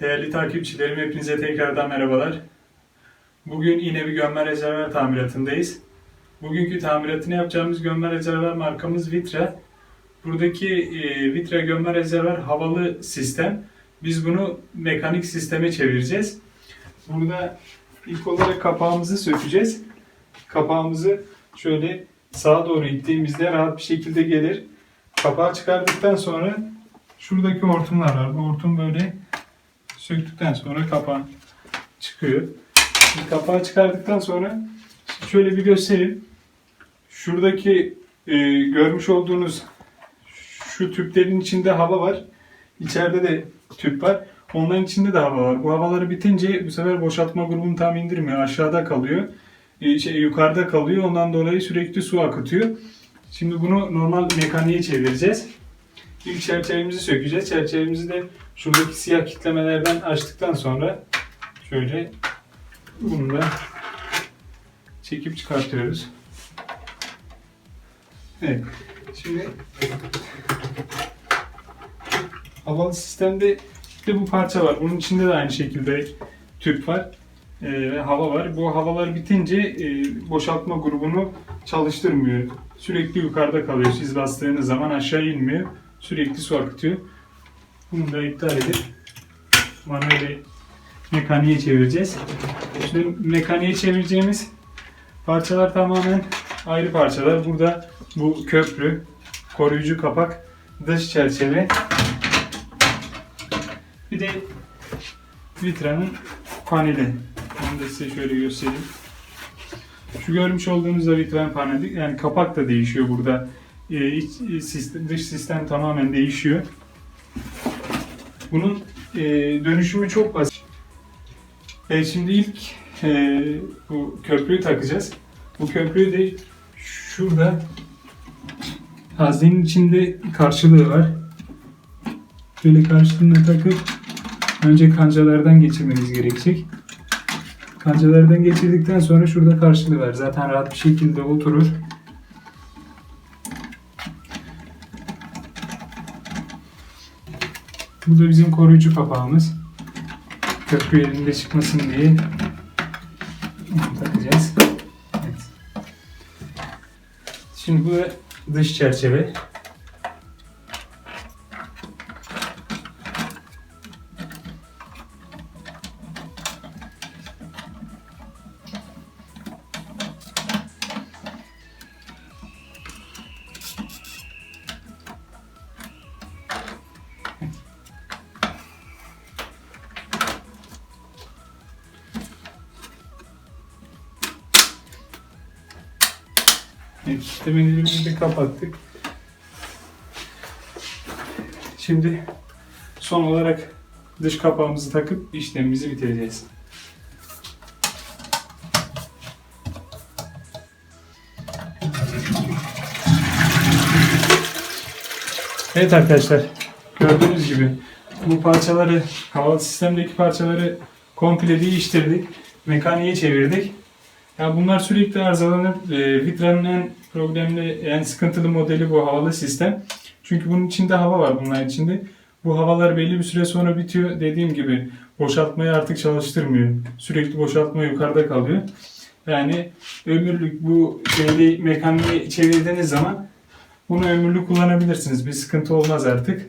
Değerli takipçilerim hepinize tekrardan merhabalar. Bugün yine bir gömme rezervuar tamiratındayız. Bugünkü tamiratını yapacağımız gömme rezervuar markamız Vitra. Buradaki e, Vitra gömme rezervuar havalı sistem. Biz bunu mekanik sisteme çevireceğiz. Burada ilk olarak kapağımızı sökeceğiz. Kapağımızı şöyle sağa doğru ittiğimizde rahat bir şekilde gelir. Kapağı çıkardıktan sonra şuradaki hortumlar var. Bu hortum böyle söktükten sonra kapağı çıkıyor. Şimdi kapağı çıkardıktan sonra şöyle bir göstereyim. Şuradaki e, görmüş olduğunuz şu tüplerin içinde hava var. İçeride de tüp var. Onların içinde de hava var. Bu havaları bitince bu sefer boşaltma grubunu tam indirmiyor. Aşağıda kalıyor. E, şey, yukarıda kalıyor. Ondan dolayı sürekli su akıtıyor. Şimdi bunu normal mekaniğe çevireceğiz. İlk çerçevemizi sökeceğiz. Çerçevemizi de şuradaki siyah kitlemelerden açtıktan sonra şöyle bunu da çekip çıkartıyoruz. Evet. Şimdi havalı sistemde de bu parça var. Bunun içinde de aynı şekilde tüp var. Ve hava var. Bu havalar bitince e, boşaltma grubunu çalıştırmıyor. Sürekli yukarıda kalıyor. Siz bastığınız zaman aşağı inmiyor. Sürekli su akıtıyor. Bunu da iptal edip manuel mekaniğe çevireceğiz. Şimdi mekaniğe çevireceğimiz parçalar tamamen ayrı parçalar. Burada bu köprü, koruyucu kapak, dış çerçeve. Bir de vitranın paneli. Onu da size şöyle göstereyim. Şu görmüş olduğunuz da vitran paneli. Yani kapak da değişiyor burada. Ee, iç, iç sistem, dış sistem tamamen değişiyor. Bunun e, dönüşümü çok basit. E, şimdi ilk e, bu köprüyü takacağız. Bu köprüyü de şurada haznenin içinde karşılığı var. Böyle karşılığını takıp önce kancalardan geçirmemiz gerekecek. Kancalardan geçirdikten sonra şurada karşılığı var. Zaten rahat bir şekilde oturur. Bu da bizim koruyucu kapağımız. Köprü yerinde çıkmasın diye takacağız. Evet. Şimdi bu dış çerçeve. De kapattık. Şimdi son olarak dış kapağımızı takıp işlemimizi bitireceğiz. Evet arkadaşlar gördüğünüz gibi bu parçaları havalı sistemdeki parçaları komple değiştirdik. Mekaniğe çevirdik. Ya bunlar sürekli arızalanır. E, Vitra'nın en problemli, en sıkıntılı modeli bu havalı sistem. Çünkü bunun içinde hava var bunların içinde. Bu havalar belli bir süre sonra bitiyor. Dediğim gibi boşaltmayı artık çalıştırmıyor. Sürekli boşaltma yukarıda kalıyor. Yani ömürlük bu şeyli mekaniği çevirdiğiniz zaman bunu ömürlük kullanabilirsiniz. Bir sıkıntı olmaz artık.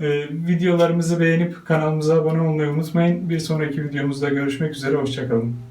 Ee, videolarımızı beğenip kanalımıza abone olmayı unutmayın. Bir sonraki videomuzda görüşmek üzere. Hoşçakalın.